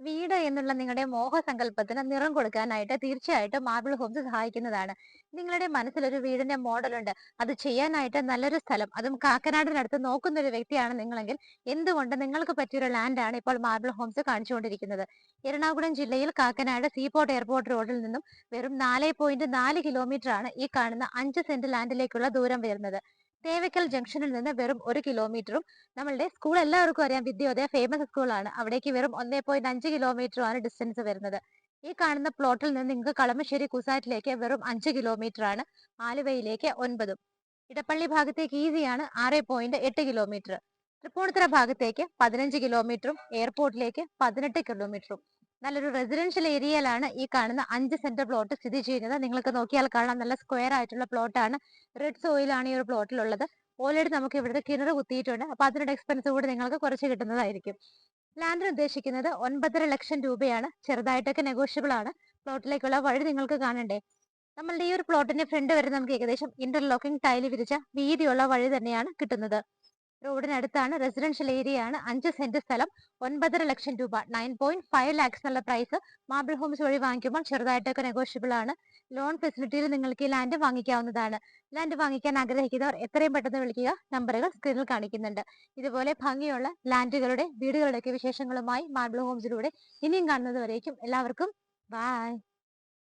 വീട് എന്നുള്ള നിങ്ങളുടെ മോഹസങ്കല്പത്തിന് നിറം കൊടുക്കാനായിട്ട് തീർച്ചയായിട്ടും മാർബിൾ ഹോംസ് സഹായിക്കുന്നതാണ്. നിങ്ങളുടെ മനസ്സിൽ ഒരു വീടിന്റെ മോഡലുണ്ട്. അത് ചെയ്യാനായിട്ട് നല്ലൊരു സ്ഥലം. അതും കാക്കനാടിനടുത്ത് നോക്കുന്ന ഒരു വ്യക്തിയാണ് നിങ്ങളെങ്കിൽ എന്തുകൊണ്ട് നിങ്ങൾക്ക് പറ്റിയൊരു ലാൻഡാണ് ഇപ്പോൾ മാർബിൾ ഹോംസ് കാണിച്ചുകൊണ്ടിരിക്കുന്നത്? എറണാകുളം ജില്ലയിൽ കാക്കനാട് സീപോർട്ട് എയർപോർട്ട് റോഡിൽ നിന്നും വെറും നാല് പോയിന്റ് നാല് കിലോമീറ്റർ ആണ് ഈ കാണുന്ന അഞ്ച് സെന്റ് ലാൻഡിലേക്കുള്ള ദൂരം വരുന്നത്. തേവക്കൽ ജംഗ്ഷനിൽ നിന്ന് വെറും ഒരു കിലോമീറ്ററും നമ്മളുടെ സ്കൂൾ എല്ലാവർക്കും അറിയാം. വിദ്യോദയ ഫേമസ് സ്കൂളാണ് അവിടേക്ക് വെറും ഒന്നേ പോയിന്റ് അഞ്ച് കിലോമീറ്ററും ആണ് ഡിസ്റ്റൻസ് വരുന്നത്. ഈ കാണുന്ന പ്ലോട്ടിൽ നിന്ന് നിങ്ങൾക്ക് കളമശ്ശേരി കുസാറ്റിലേക്ക് വെറും അഞ്ച് കിലോമീറ്റർ ആണ്. ആലുവയിലേക്ക് ഒൻപതും. ഇടപ്പള്ളി ഭാഗത്തേക്ക് ഈസിയാണ് ആറ് പോയിന്റ് എട്ട് കിലോമീറ്റർ തൃപ്പൂണിത്തുറ ഭാഗത്തേക്ക് പതിനഞ്ച് കിലോമീറ്ററും എയർപോർട്ടിലേക്ക് പതിനെട്ട് കിലോമീറ്ററും നല്ലൊരു റെസിഡൻഷ്യൽ ഏരിയയിലാണ് ഈ കാണുന്ന അഞ്ച് സെന്റർ പ്ലോട്ട് സ്ഥിതി ചെയ്യുന്നത്. നിങ്ങൾക്ക് നോക്കിയാൽ കാണാം നല്ല സ്ക്വയർ ആയിട്ടുള്ള പ്ലോട്ടാണ് റെഡ് സോയിലാണ് ഈ ഒരു പ്ലോട്ടിലുള്ളത് ഓൾറെഡി നമുക്ക് ഇവിടുത്തെ കിണർ കുത്തിയിട്ടുണ്ട്. അപ്പൊ അതിനുള്ള എക്സ്പെൻസ് കൂടി നിങ്ങൾക്ക് കുറച്ച് കിട്ടുന്നതായിരിക്കും. ലാൻഡിന് ഉദ്ദേശിക്കുന്നത് ഒൻപതര ലക്ഷം രൂപയാണ്. ചെറുതായിട്ടൊക്കെ നെഗോഷ്യബിൾ ആണ്. പ്ലോട്ടിലേക്കുള്ള വഴി നിങ്ങൾക്ക് കാണണ്ടേ. നമ്മളുടെ ഈ ഒരു പ്ലോട്ടിന്റെ ഫ്രണ്ട് വരെ നമുക്ക് ഏകദേശം ഇന്റർലോക്കിംഗ് ടൈൽ വിരിച്ച വീതിയുള്ള വഴി തന്നെയാണ് കിട്ടുന്നത്. റോഡിനടുത്താണ് റെസിഡൻഷ്യൽ ഏരിയ ആണ്. അഞ്ച് സെന്റ് സ്ഥലം ഒൻപതര ലക്ഷം രൂപ. നയൻ പോയിന്റ് ഫൈവ് ലാക്സ് എന്നുള്ള പ്രൈസ് മാർബിൾ ഹോംസ് വഴി വാങ്ങിക്കുമ്പോൾ ചെറുതായിട്ടൊക്കെ നെഗോഷ്യബിൾ ആണ്. ലോൺ ഫെസിലിറ്റിയിൽ നിങ്ങൾക്ക് ഈ ലാൻഡ് വാങ്ങിക്കാവുന്നതാണ്. ലാൻഡ് വാങ്ങിക്കാൻ ആഗ്രഹിക്കുന്നവർ എത്രയും പെട്ടെന്ന് വിളിക്കുക. നമ്പറുകൾ സ്ക്രീനിൽ കാണിക്കുന്നുണ്ട്. ഇതുപോലെ ഭംഗിയുള്ള ലാൻഡുകളുടെ വീടുകളുടെയൊക്കെ വിശേഷങ്ങളുമായി മാർബിൾ ഹോംസിലൂടെ ഇനിയും കാണുന്നത് വരേക്കും എല്ലാവർക്കും ബൈ